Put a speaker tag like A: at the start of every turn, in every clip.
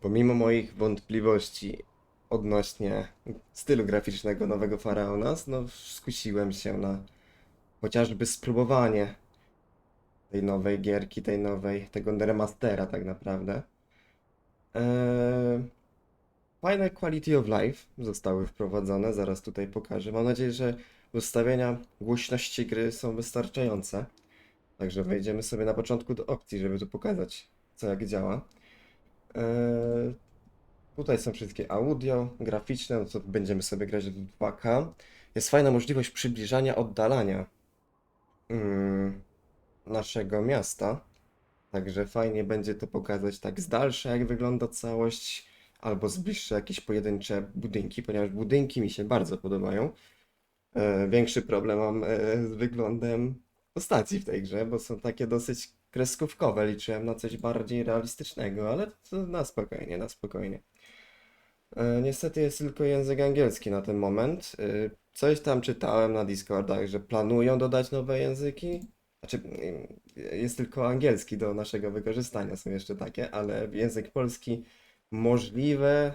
A: Pomimo moich wątpliwości odnośnie stylu graficznego nowego Faraona, no skusiłem się na chociażby spróbowanie tej nowej gierki, tej nowej, tego remastera tak naprawdę. Eee, fajne quality of life zostały wprowadzone, zaraz tutaj pokażę. Mam nadzieję, że ustawienia głośności gry są wystarczające. Także wejdziemy sobie na początku do opcji, żeby tu pokazać, co jak działa. Eee, tutaj są wszystkie audio, graficzne, no to będziemy sobie grać w 2K. Jest fajna możliwość przybliżania, oddalania mm, naszego miasta. Także fajnie będzie to pokazać tak z dalsza, jak wygląda całość, albo z jakieś pojedyncze budynki, ponieważ budynki mi się bardzo podobają. E, większy problem mam e, z wyglądem postaci w tej grze, bo są takie dosyć kreskówkowe. Liczyłem na coś bardziej realistycznego, ale na spokojnie, na spokojnie. E, niestety jest tylko język angielski na ten moment. E, coś tam czytałem na Discordach, że planują dodać nowe języki. Znaczy, mm, jest tylko angielski do naszego wykorzystania, są jeszcze takie, ale język polski możliwe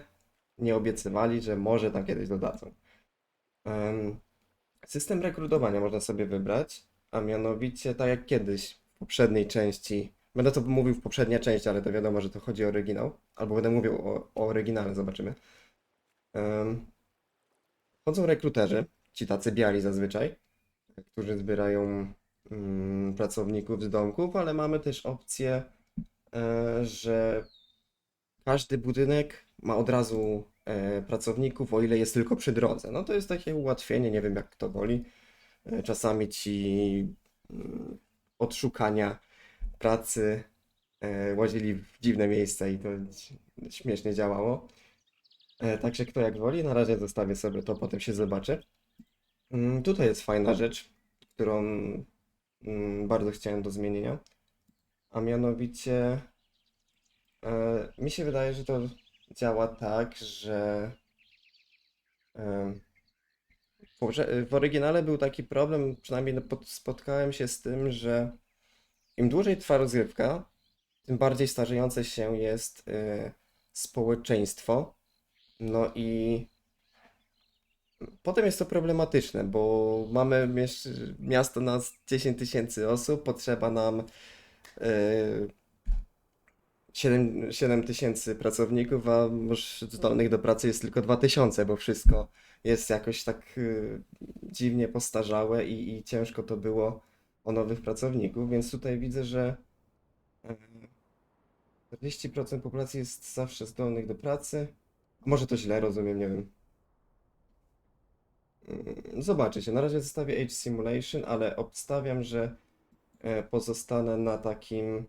A: nie obiecywali, że może tam kiedyś dodadzą. Em, System rekrutowania można sobie wybrać, a mianowicie tak jak kiedyś poprzedniej części. Będę to mówił w poprzedniej części, ale to wiadomo, że to chodzi o oryginał. Albo będę mówił o, o oryginale, zobaczymy. Em, Chodzą rekruterzy, ci tacy biali zazwyczaj, którzy zbierają mm, pracowników z domków, ale mamy też opcję, e, że każdy budynek ma od razu e, pracowników, o ile jest tylko przy drodze. No to jest takie ułatwienie, nie wiem jak kto woli. E, Czasami ci mm, od szukania pracy e, łazili w dziwne miejsca i to śmiesznie działało. E, Także kto jak woli, na razie zostawię sobie to, potem się zobaczy. Mm, Tutaj jest fajna rzecz, którą mm, bardzo chciałem do zmienienia, a mianowicie e, mi się wydaje, że to działa tak, że w, oryginale był taki problem, przynajmniej spotkałem się z tym, że im dłużej trwa rozgrywka, tym bardziej starzejące się jest e, społeczeństwo. No i potem jest to problematyczne, bo mamy miasto na 10 tysięcy osób, potrzeba nam e, 7, 7 tysięcy pracowników, a może zdolnych do pracy jest tylko 2 tysiące, bo wszystko jest jakoś tak y, dziwnie postarzałe i, i ciężko to było o nowych pracowników, więc tutaj widzę, że e, 40% populacji jest zawsze zdolnych do pracy. Może to źle rozumiem, nie wiem. Mm, Zobaczycie, na razie zostawię Age Simulation, ale obstawiam, że e, pozostanę na takim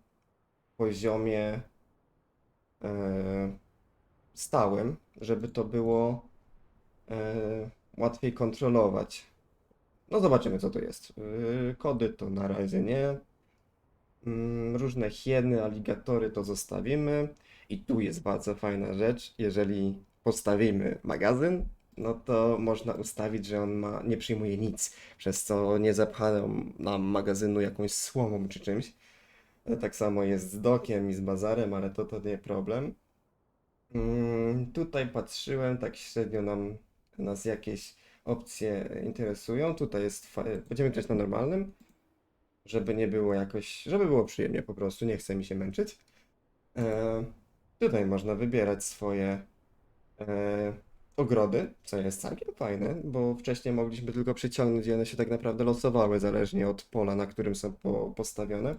A: poziomie e, stałym, żeby to było e, łatwiej kontrolować. No zobaczymy, co to jest. E, Kody to na razie nie. Mm, Różne hieny, aligatory to zostawimy. I tu jest bardzo fajna rzecz. Jeżeli postawimy magazyn, no to można ustawić, że on ma, nie przyjmuje nic, przez co nie zapchaną nam magazynu jakąś słomą czy czymś. E, Tak samo jest z dokiem i z bazarem, ale to, to nie problem. Mm, Tutaj patrzyłem, tak średnio nam, nas jakieś opcje interesują. Tutaj jest, będziemy grać na normalnym, żeby nie było jakoś, żeby było przyjemnie po prostu, nie chce mi się męczyć. E, tutaj można wybierać swoje e, ogrody, co jest całkiem fajne, bo wcześniej mogliśmy tylko przyciągnąć i one się tak naprawdę losowały zależnie od pola, na którym są po, postawione.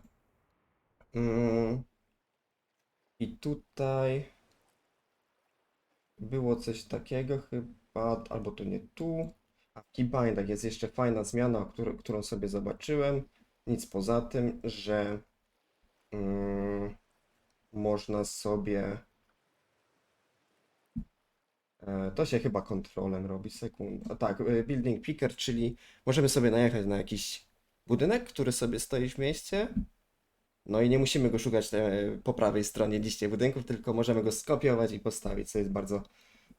A: Mm. I tutaj było coś takiego chyba, albo to nie tu. A w keybindach jest jeszcze fajna zmiana, którą sobie zobaczyłem. Nic poza tym, że mm, można sobie. e, To się chyba kontrolem robi, sekunda. Tak, e, building picker, czyli możemy sobie najechać na jakiś budynek, który sobie stoi w mieście. No i nie musimy go szukać e, po prawej stronie liście budynków, tylko możemy go skopiować i postawić, co jest bardzo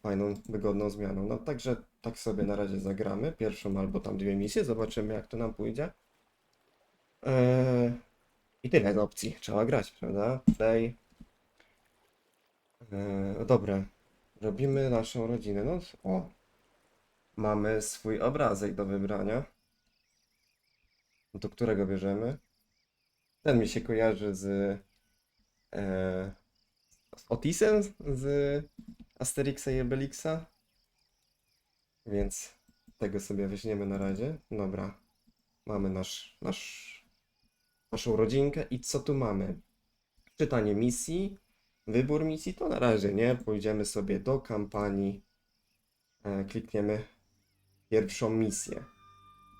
A: fajną, wygodną zmianą. No także tak sobie na razie zagramy. Pierwszą albo tam dwie misje, zobaczymy jak to nam pójdzie. Eee, I tyle z opcji. Trzeba grać, prawda? Play. Eee, dobra, robimy naszą rodzinę. No, o, mamy swój obrazek do wybrania. Do którego bierzemy? Ten mi się kojarzy z, e, z Otisem z Asterixa i Obelixa. Więc tego sobie weźmiemy na razie. Dobra, mamy nasz, nasz, naszą rodzinkę i co tu mamy? Czytanie misji, wybór misji to na razie nie. Pójdziemy sobie do kampanii, e, klikniemy pierwszą misję.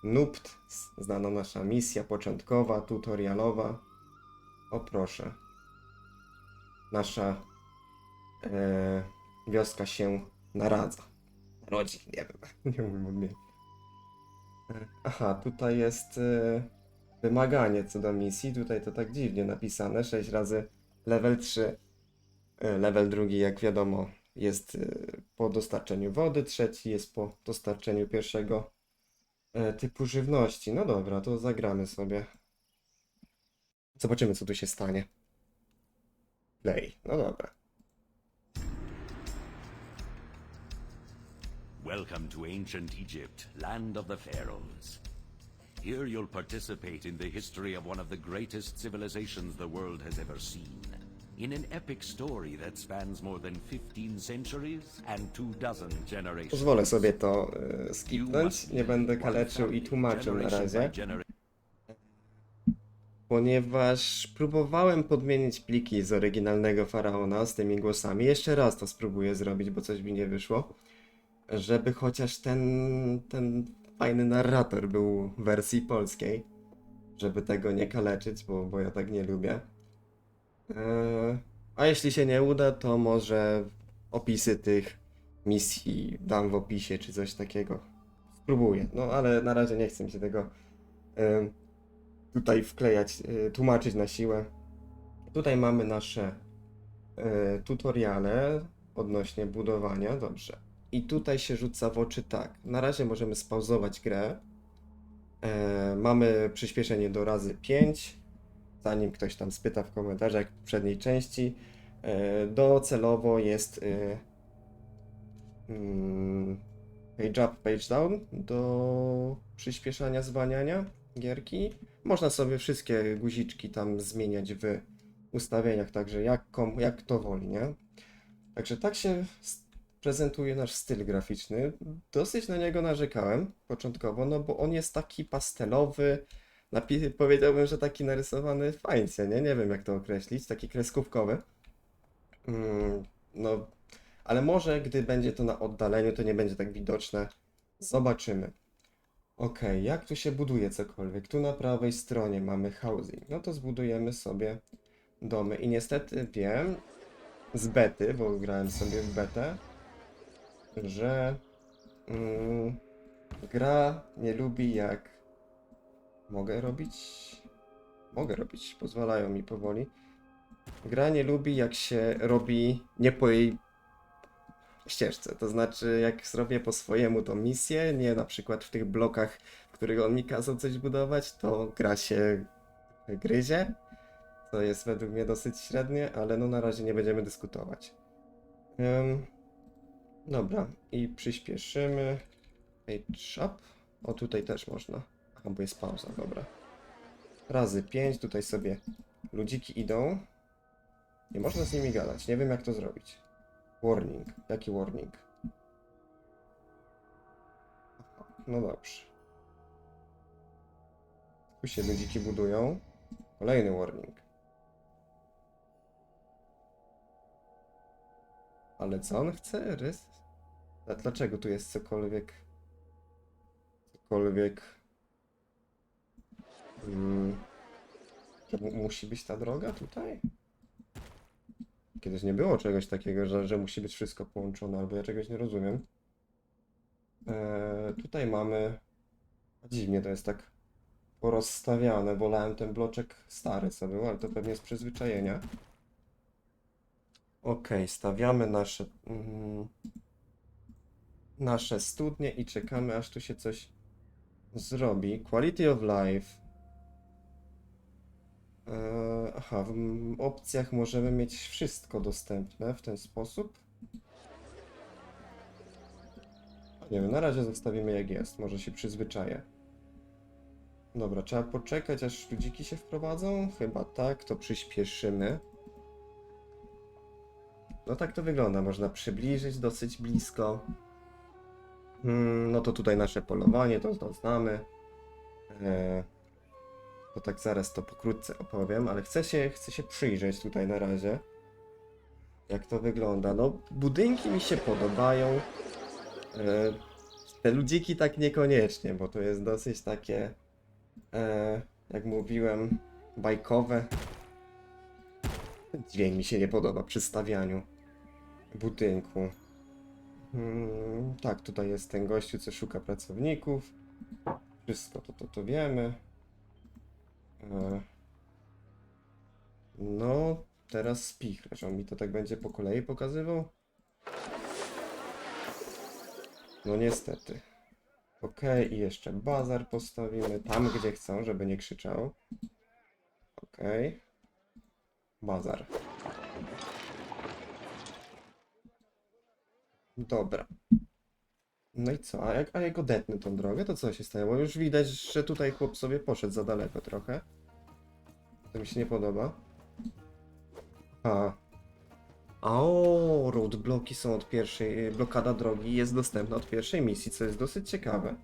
A: NUPT, znana nasza misja początkowa, tutorialowa. O proszę. Nasza e, wioska się naradza. Narodzi, nie wiem, nie umiem odmienić. Aha, tutaj jest e, wymaganie co do misji. Tutaj to tak dziwnie napisane. 6 razy level 3. E, Level drugi, jak wiadomo, jest e, po dostarczeniu wody, trzeci jest po dostarczeniu pierwszego typu żywności. No dobra, to zagramy sobie. Zobaczymy, co tu się stanie. Play. No dobra.
B: Welcome to ancient Egypt, land of the pharaohs. Here you'll participate in the history of one of the greatest civilizations the world has ever seen. In an epic story that spans more than 15 centuries and two dozen generations.
A: Pozwolę sobie to
B: You
A: skipnąć. Nie będę kaleczył i tłumaczył na razie. Ponieważ próbowałem podmienić pliki z oryginalnego faraona z tymi głosami. Jeszcze raz to spróbuję zrobić, bo coś mi nie wyszło. Żeby chociaż ten, ten fajny narrator był w wersji polskiej. Żeby tego nie kaleczyć, bo, bo ja tak nie lubię. Eee, a jeśli się nie uda, to może opisy tych misji dam w opisie, czy coś takiego. Spróbuję. No ale na razie nie chcę mi się tego. em, tutaj wklejać, y, tłumaczyć na siłę. Tutaj mamy nasze y, tutoriale odnośnie budowania. Dobrze. I tutaj się rzuca w oczy tak. Na razie możemy spauzować grę. E, mamy przyspieszenie do razy 5. Zanim ktoś tam spyta w komentarzach jak w poprzedniej części. E, docelowo jest y, mm, page up, page down do przyspieszania zwalniania gierki. Można sobie wszystkie guziczki tam zmieniać w ustawieniach, także jak, komu, jak kto woli, nie? Także tak się prezentuje nasz styl graficzny. Dosyć na niego narzekałem początkowo, no bo on jest taki pastelowy, powiedziałbym, że taki narysowany fajnie, nie? Nie wiem jak to określić, taki kreskówkowy. Mm, no, ale może gdy będzie to na oddaleniu, to nie będzie tak widoczne. Zobaczymy. Okej, jak tu się buduje cokolwiek? Tu na prawej stronie mamy housing. No to zbudujemy sobie domy. I niestety wiem z bety, bo grałem sobie w betę, że mm, gra nie lubi jak. Mogę robić? Mogę robić, pozwalają mi powoli. Gra nie lubi jak się robi nie po jej ścieżce. To znaczy, jak zrobię po swojemu tą misję, nie na przykład w tych blokach, w których on mi kazał coś budować, to gra się gryzie. To jest według mnie dosyć średnie, ale no na razie nie będziemy dyskutować. Ym, dobra, i przyspieszymy. Page up. O, tutaj też można. Aha, bo jest pauza, dobra. Razy 5, tutaj sobie ludziki idą. Nie można z nimi gadać, nie wiem jak to zrobić. Warning. Jaki warning? No dobrze. Tu się ludziki budują. Kolejny warning. Ale co on chce? Rys? Dla- Dlaczego tu jest cokolwiek? Cokolwiek. Mm, mu- musi być ta droga tutaj? Kiedyś nie było czegoś takiego, że, że musi być wszystko połączone, albo ja czegoś nie rozumiem. Eee, tutaj mamy. Dziwnie to jest tak porozstawiane. Wolałem ten bloczek stary, co był, ale to pewnie z przyzwyczajenia. Okej, stawiamy nasze. Mm, nasze studnie i czekamy, aż tu się coś zrobi. Quality of life. E, aha, w opcjach możemy mieć wszystko dostępne w ten sposób. Nie wiem, na razie zostawimy jak jest, może się przyzwyczaję. Dobra, trzeba poczekać aż ludziki się wprowadzą? Chyba tak, to przyspieszymy. No tak to wygląda, można przybliżyć dosyć blisko. Mm, no to tutaj nasze polowanie, to, to znamy. E, to tak zaraz to pokrótce opowiem, ale chcę się, chcę się przyjrzeć tutaj na razie. Jak to wygląda? No, budynki mi się podobają. E, te ludziki tak niekoniecznie, bo to jest dosyć takie, e, jak mówiłem, bajkowe. Dźwięk mi się nie podoba przy stawianiu budynku. Hmm, tak, tutaj jest ten gościu, co szuka pracowników. Wszystko to, to, to wiemy. E, No, teraz spichlerz. On mi to tak będzie po kolei pokazywał? No niestety. Okej, i jeszcze bazar postawimy tam, gdzie chcą, żeby nie krzyczał. Okej. Bazar. Dobra. No i co? A jak, a jak odetnę tą drogę, to co się stało? Bo już widać, że tutaj chłop sobie poszedł za daleko trochę. To mi się nie podoba. A. O, roadblocki są od pierwszej, blokada drogi jest dostępna od pierwszej misji, co jest dosyć ciekawe.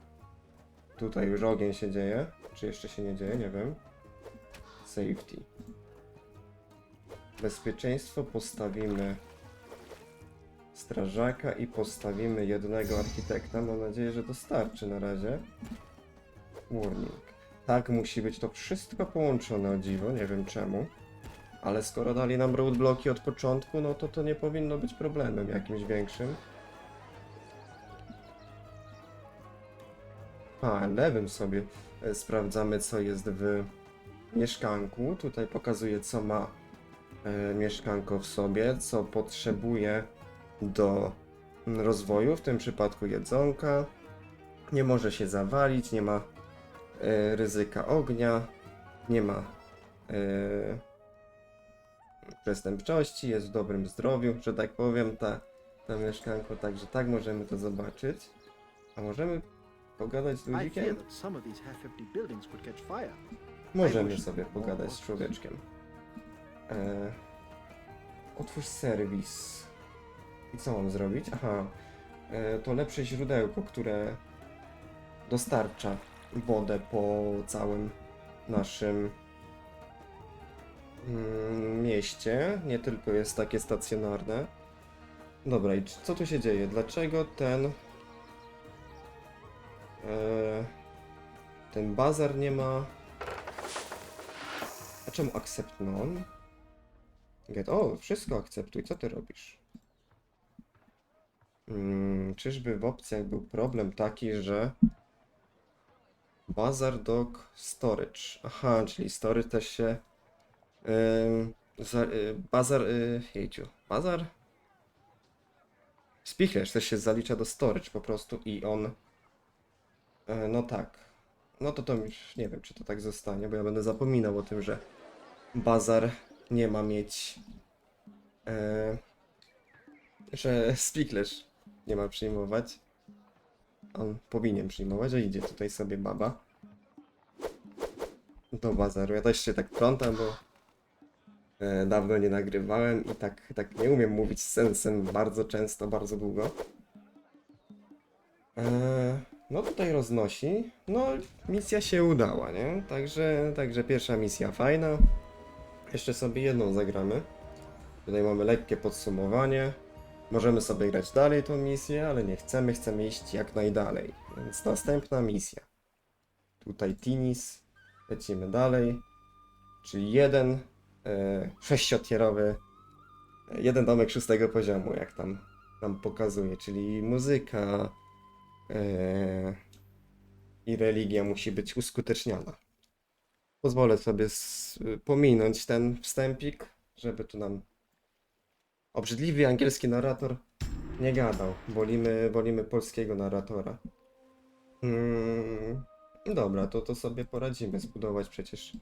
A: Tutaj już ogień się dzieje, czy jeszcze się nie dzieje, nie wiem. Safety. Bezpieczeństwo postawimy strażaka i postawimy jednego architekta. Mam nadzieję, że to starczy na razie. Warning. Tak, musi być to wszystko połączone o dziwo, nie wiem czemu. Ale skoro dali nam roadblocki od początku, no to to nie powinno być problemem jakimś większym. A, lewym sobie e, sprawdzamy co jest w mieszkanku. Tutaj pokazuje co ma e, mieszkanko w sobie, co potrzebuje do rozwoju, w tym przypadku jedzonka. Nie może się zawalić, nie ma e, ryzyka ognia, nie ma e, przestępczości, jest w dobrym zdrowiu, że tak powiem, ta, ta mieszkanko, także tak możemy to zobaczyć. A możemy pogadać z ludzikiem? Możemy sobie pogadać z człowieczkiem. E, otwórz serwis. I co mam zrobić? Aha, e, to lepsze źródełko, które dostarcza wodę po całym naszym mm, mieście. Nie tylko jest takie stacjonarne. Dobra, i co tu się dzieje? Dlaczego ten. E, ten bazar nie ma. A czemu accept non? Get, o, wszystko akceptuj, co ty robisz? Hmm, czyżby w opcjach był problem taki, że Bazar Dog Storage. Aha, czyli storage też się. Y, bazar. Y, jejciu. Bazar? Spichlerz też się zalicza do storage po prostu i on. E, no tak. No to to już nie wiem, czy to tak zostanie, bo ja będę zapominał o tym, że bazar nie ma mieć. E, że Spichlerz nie ma przyjmować. On powinien przyjmować, a idzie tutaj sobie baba. Do bazaru. Ja też się tak plątam, bo e, dawno nie nagrywałem i tak, tak nie umiem mówić z sensem bardzo często, bardzo długo. E, no tutaj roznosi. No, misja się udała, nie? Także, także pierwsza misja fajna. Jeszcze sobie jedną zagramy. Tutaj mamy lekkie podsumowanie. Możemy sobie grać dalej tą misję, ale nie chcemy, chcemy iść jak najdalej. Więc następna misja. Tutaj Tinis. Lecimy dalej. Czyli jeden e, sześciotierowy, e, jeden domek szóstego poziomu, jak tam nam pokazuje, czyli muzyka e, i religia musi być uskuteczniona. Pozwolę sobie pominąć ten wstępik, żeby tu nam obrzydliwy angielski narrator nie gadał. Wolimy, wolimy polskiego narratora. Mm, dobra, to, to sobie poradzimy zbudować przecież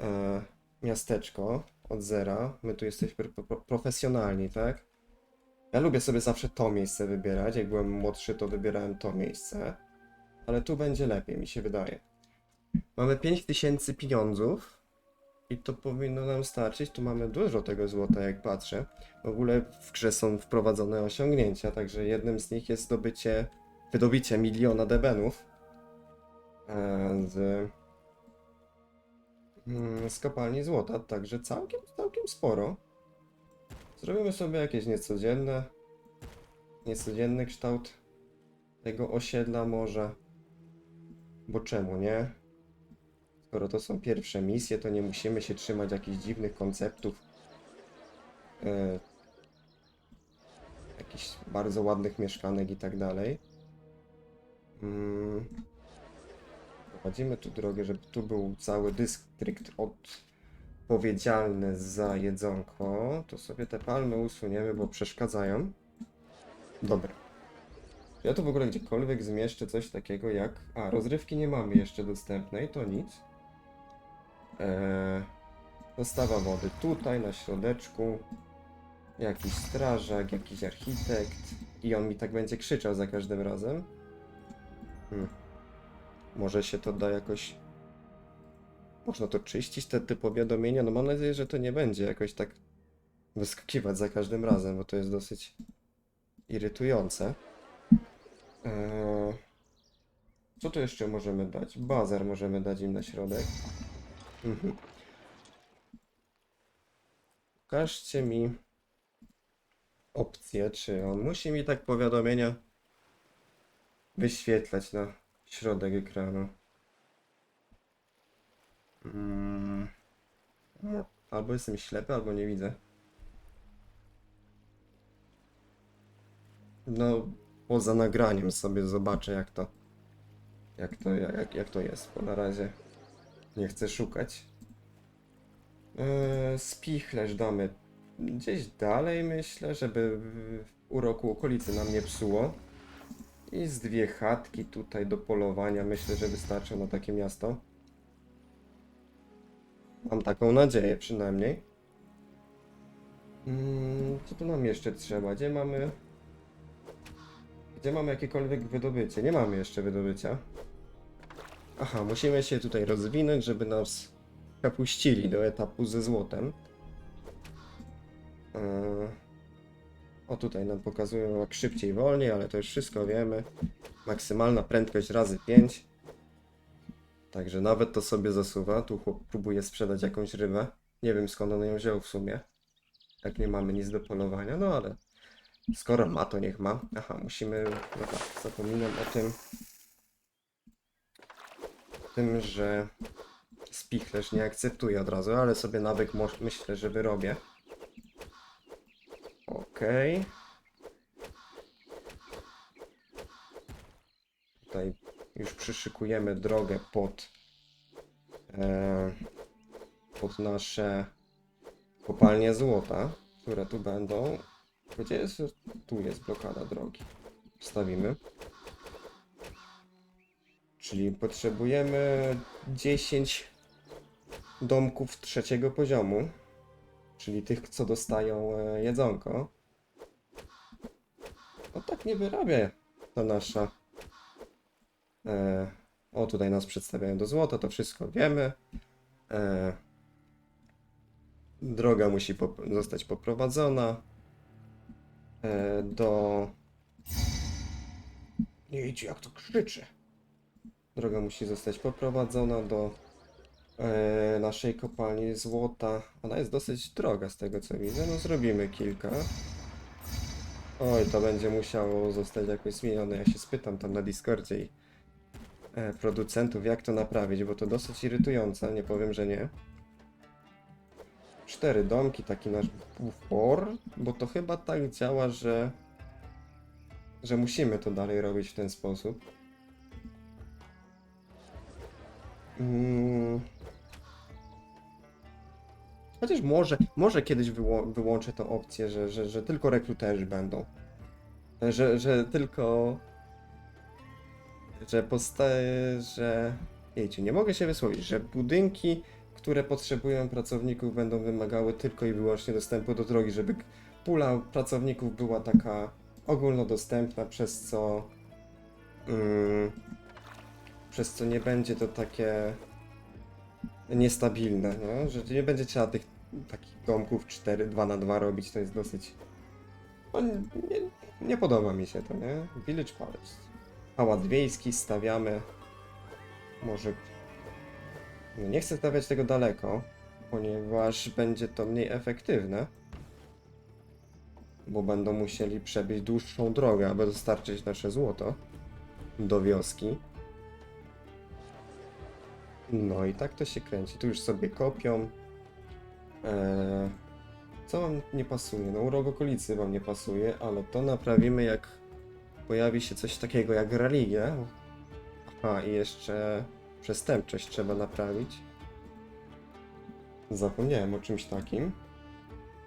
A: e, miasteczko od zera. My tu jesteśmy pro, profesjonalni, tak? Ja lubię sobie zawsze to miejsce wybierać. Jak byłem młodszy, to wybierałem to miejsce. Ale tu będzie lepiej, mi się wydaje. Mamy 5000 pieniądzów. I to powinno nam starczyć. Tu mamy dużo tego złota, jak patrzę. W ogóle w grze są wprowadzone osiągnięcia, także jednym z nich jest zdobycie, wydobycie miliona debenów e, z, mm, z kopalni złota, także całkiem, całkiem sporo. Zrobimy sobie jakieś niecodzienne, niecodzienny kształt tego osiedla może, bo czemu nie? Skoro to są pierwsze misje, to nie musimy się trzymać jakichś dziwnych konceptów. E, jakichś bardzo ładnych mieszkanek i tak dalej. Mm. Prowadzimy tu drogę, żeby tu był cały dystrykt odpowiedzialny za jedzonko. To sobie te palmy usuniemy, bo przeszkadzają. Dobra. Ja tu w ogóle gdziekolwiek zmieszczę coś takiego jak... A, rozrywki nie mamy jeszcze dostępnej, to nic. Eee, dostawa wody tutaj, na środeczku. Jakiś strażak, jakiś architekt. I on mi tak będzie krzyczał za każdym razem. Hmm. Może się to da jakoś... Można to czyścić, te, te powiadomienia? No mam nadzieję, że to nie będzie jakoś tak wyskakiwać za każdym razem, bo to jest dosyć irytujące. Eee, co tu jeszcze możemy dać? Bazar możemy dać im na środek. Mhm. Pokażcie mi opcję, czy on musi mi tak powiadomienia wyświetlać na środek ekranu. Mm. No, Albo jestem ślepy, albo nie widzę. No, poza nagraniem sobie zobaczę jak to jak to, jak, jak to jest, bo na razie nie chcę szukać. Eee, spichlerz damy gdzieś dalej, myślę, żeby uroku okolicy nam nie psuło. I z dwie chatki tutaj do polowania myślę, że wystarczą na takie miasto. Mam taką nadzieję przynajmniej. Mm, co tu nam jeszcze trzeba? Gdzie mamy... Gdzie mamy jakiekolwiek wydobycie? Nie mamy jeszcze wydobycia. Aha, musimy się tutaj rozwinąć, żeby nas przepuścili do etapu ze złotem. Eee, O tutaj nam pokazują jak szybciej, wolniej, ale to już wszystko wiemy. Maksymalna prędkość razy 5. Także nawet to sobie zasuwa. Tu chłop próbuje sprzedać jakąś rybę. Nie wiem skąd on ją wziął w sumie. Jak nie mamy nic do polowania, no ale skoro ma, to niech ma. Aha, musimy. No tak, zapominam o tym. Tym, że spichlerz nie akceptuje od razu, ale sobie nawyk myślę, że wyrobię. Okej. Tutaj już przyszykujemy drogę pod e, pod nasze kopalnie złota, które tu będą. Gdzie jest? Tu jest blokada drogi. Wstawimy. Czyli potrzebujemy 10 domków trzeciego poziomu. Czyli tych, co dostają e, jedzonko. No tak nie wyrabia ta nasza. E, o, tutaj nas przedstawiają do złota, to wszystko wiemy. E, droga musi pop- zostać poprowadzona e, do. Nie idź, jak to krzyczy. Droga musi zostać poprowadzona do e, naszej kopalni złota. Ona jest dosyć droga z tego co widzę. No zrobimy kilka. Oj, to będzie musiało zostać jakoś zmienione. Ja się spytam tam na Discordzie i e, producentów, jak to naprawić, bo to dosyć irytujące, nie powiem, że nie. Cztery domki, taki nasz bufor, bo to chyba tak działa, że że musimy to dalej robić w ten sposób. Mm. Chociaż może, może kiedyś wyło wyłączę tą opcję, że, że, że tylko rekruterzy będą. Że, że tylko. Że posta że. Wiecie, nie mogę się wysłowić, że budynki, które potrzebują pracowników, będą wymagały tylko i wyłącznie dostępu do drogi, żeby pula pracowników była taka ogólnodostępna, przez co mm, przez co nie będzie to takie niestabilne, nie? że nie będzie trzeba tych takich domków 4, 2 na 2 robić, to jest dosyć no, nie, nie, podoba mi się to, nie? Village Palace. Pałac wiejski stawiamy. Może. No nie chcę stawiać tego daleko, ponieważ będzie to mniej efektywne. Bo będą musieli przebyć dłuższą drogę, aby dostarczyć nasze złoto do wioski. No i tak to się kręci. Tu już sobie kopią. Eee, co wam nie pasuje? No urok okolicy wam nie pasuje, ale to naprawimy jak pojawi się coś takiego jak religia. Aha, i jeszcze przestępczość trzeba naprawić. Zapomniałem o czymś takim.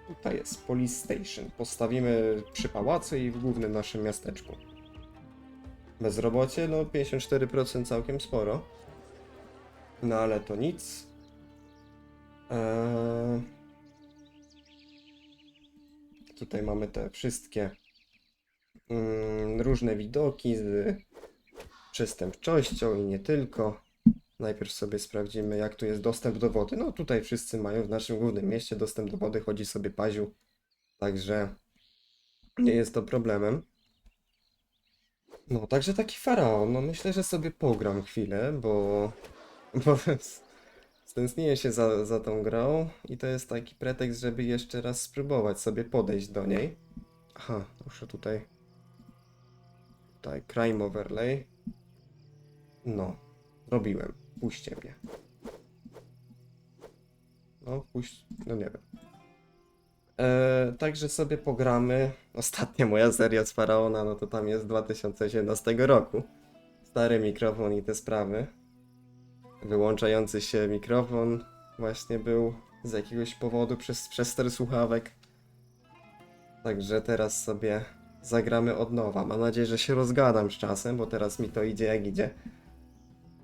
A: Tutaj jest Police Station. Postawimy przy pałacu i w głównym naszym miasteczku. Bezrobocie, no 54% całkiem sporo. No ale to nic. Eee... Tutaj mamy te wszystkie mm, różne widoki z przestępczością i nie tylko. Najpierw sobie sprawdzimy, jak tu jest dostęp do wody. No tutaj wszyscy mają w naszym głównym mieście dostęp do wody, chodzi sobie paziu. Także nie jest to problemem. No, także taki faraon. No myślę, że sobie pogram chwilę, bo, bo stęskniłem się za, za tą grą i to jest taki pretekst, żeby jeszcze raz spróbować sobie podejść do niej. Aha, muszę tutaj. Tutaj, crime overlay. No, robiłem. Puśćcie mnie. No, puść. No nie wiem. E, także sobie pogramy. Ostatnia moja seria z Faraona, no to tam jest z 2017 roku. Stary mikrofon i te sprawy. Wyłączający się mikrofon właśnie był z jakiegoś powodu przez przester słuchawek. Także teraz sobie zagramy od nowa. Mam nadzieję, że się rozgadam z czasem, bo teraz mi to idzie jak idzie.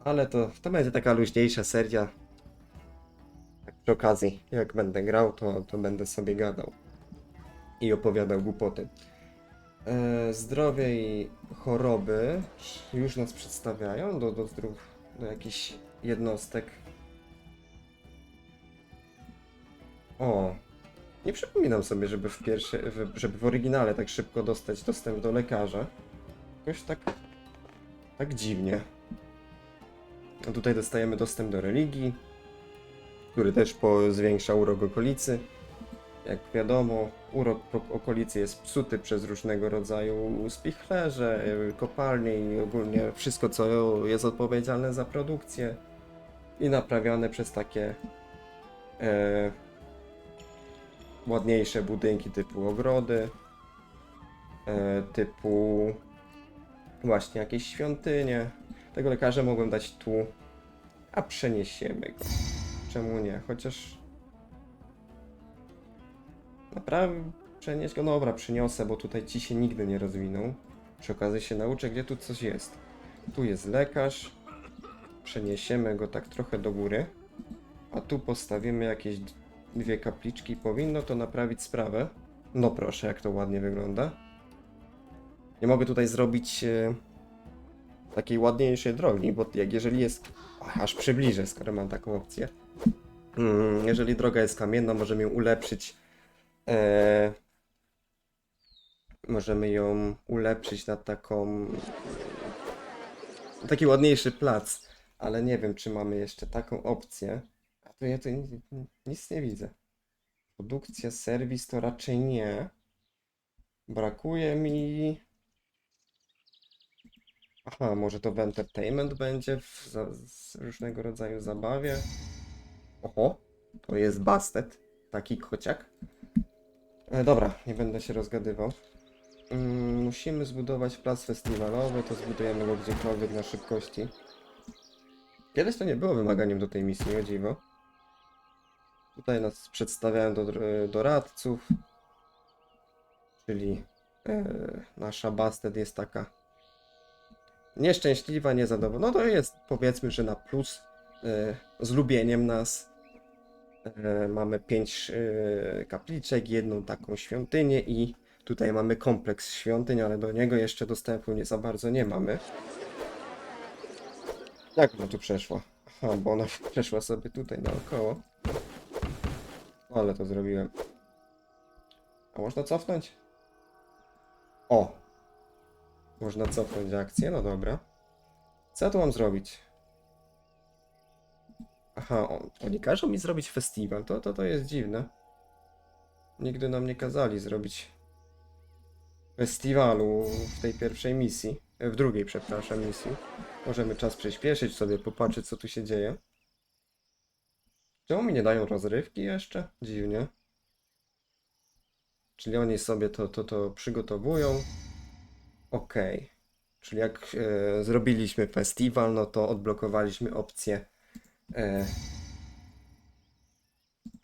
A: Ale to, to będzie taka luźniejsza seria. Tak przy okazji, jak będę grał, to, to będę sobie gadał. I opowiadał głupoty. E, zdrowie i choroby już nas przedstawiają do, do, zdrów, do jakichś jednostek. O, nie przypominam sobie, żeby w pierwsze, w- żeby w oryginale tak szybko dostać dostęp do lekarza. Jakoś tak, tak dziwnie. A tutaj dostajemy dostęp do religii, który też po, zwiększa urok okolicy. Jak wiadomo, urok okolicy jest psuty przez różnego rodzaju spichlerze, kopalnie i ogólnie wszystko, co jest odpowiedzialne za produkcję i naprawiane przez takie e, ładniejsze budynki typu ogrody, e, typu właśnie jakieś świątynie. Tego lekarza mogłem dać tu, a przeniesiemy go. Czemu nie? Chociaż naprawdę przenieść go, no dobra, przyniosę, bo tutaj ci się nigdy nie rozwiną. Przy okazji się nauczę, gdzie tu coś jest. Tu jest lekarz. Przeniesiemy go tak trochę do góry. A tu postawimy jakieś dwie kapliczki. Powinno to naprawić sprawę. No proszę, jak to ładnie wygląda. Nie mogę tutaj zrobić e, takiej ładniejszej drogi, bo jak jeżeli jest... Ach, aż przybliżę, skoro mam taką opcję. Mm, jeżeli droga jest kamienna, możemy ją ulepszyć. E, możemy ją ulepszyć na taką... Taki ładniejszy plac. Ale nie wiem, czy mamy jeszcze taką opcję. A to ja tu ni- ni- nic nie widzę. Produkcja, serwis to raczej nie. Brakuje mi. Aha, może to w entertainment będzie w różnego rodzaju zabawie. Oho, to jest Bastet. Taki kociak. E, dobra, nie będę się rozgadywał. Mm, musimy zbudować plac festiwalowy, to zbudujemy go gdziekolwiek na szybkości. Kiedyś to nie było wymaganiem do tej misji, o dziwo. Tutaj nas przedstawiają do doradców. Czyli e, nasza Bastet jest taka nieszczęśliwa, niezadowolona. No to jest powiedzmy, że na plus e, z lubieniem nas. E, mamy pięć e, kapliczek, jedną taką świątynię i tutaj mamy kompleks świątyń, ale do niego jeszcze dostępu nie za bardzo nie mamy. Jak ona tu przeszła? Aha, bo ona przeszła sobie tutaj naokoło. Ale to zrobiłem. A można cofnąć? O! Można cofnąć akcję, no dobra. Co tu mam zrobić? Aha, on, oni każą mi zrobić festiwal, to, to, to jest dziwne. Nigdy nam nie kazali zrobić festiwalu w tej pierwszej misji. E, W drugiej, przepraszam, misji. Możemy czas przyspieszyć sobie, popatrzeć co tu się dzieje. Czemu mi nie dają rozrywki jeszcze? Dziwnie. Czyli oni sobie to, to, to przygotowują. Okej. Czyli jak e, zrobiliśmy festiwal, no to odblokowaliśmy opcję. E...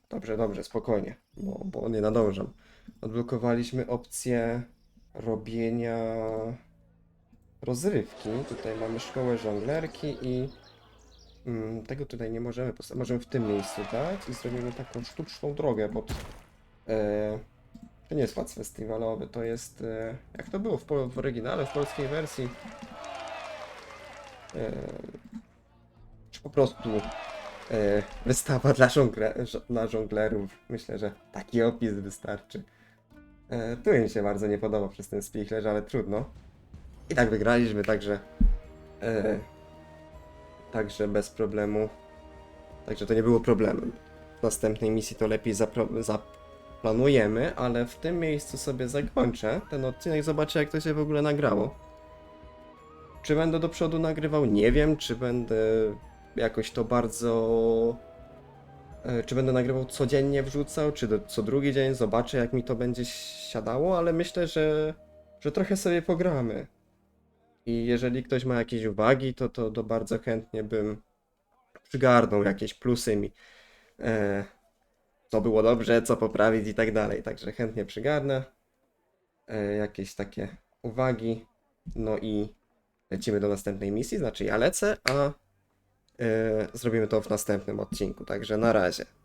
A: Dobrze, dobrze, spokojnie, bo, bo nie nadążam. Odblokowaliśmy opcję robienia rozrywki. Tutaj mamy szkołę żonglerki i mm, tego tutaj nie możemy postawić. Możemy w tym miejscu, tak? I zrobimy taką sztuczną drogę pod. E... To nie jest plac festiwalowy, to jest. E... Jak to było w, w oryginale, w polskiej wersji? E... Czy po prostu e... wystawa dla, żongle... żo- dla żonglerów? Myślę, że taki opis wystarczy. E... Tu mi się bardzo nie podoba przez ten spichlerz, ale trudno. I tak wygraliśmy, także. E... Także bez problemu. Także to nie było problemem. W następnej misji to lepiej zaplanujemy, ale w tym miejscu sobie zakończę ten odcinek. Zobaczę, jak to się w ogóle nagrało. Czy będę do przodu nagrywał? Nie wiem. Czy będę jakoś to bardzo. e, Czy będę nagrywał codziennie, wrzucał, czy do, co drugi dzień? Zobaczę, jak mi to będzie siadało, ale myślę, że, że trochę sobie pogramy. I jeżeli ktoś ma jakieś uwagi, to, to, to bardzo chętnie bym przygarnął jakieś plusy mi. E, co było dobrze, co poprawić i tak dalej. Także chętnie przygarnę e, jakieś takie uwagi. No i lecimy do następnej misji. Znaczy ja lecę, a e, zrobimy to w następnym odcinku. Także na razie.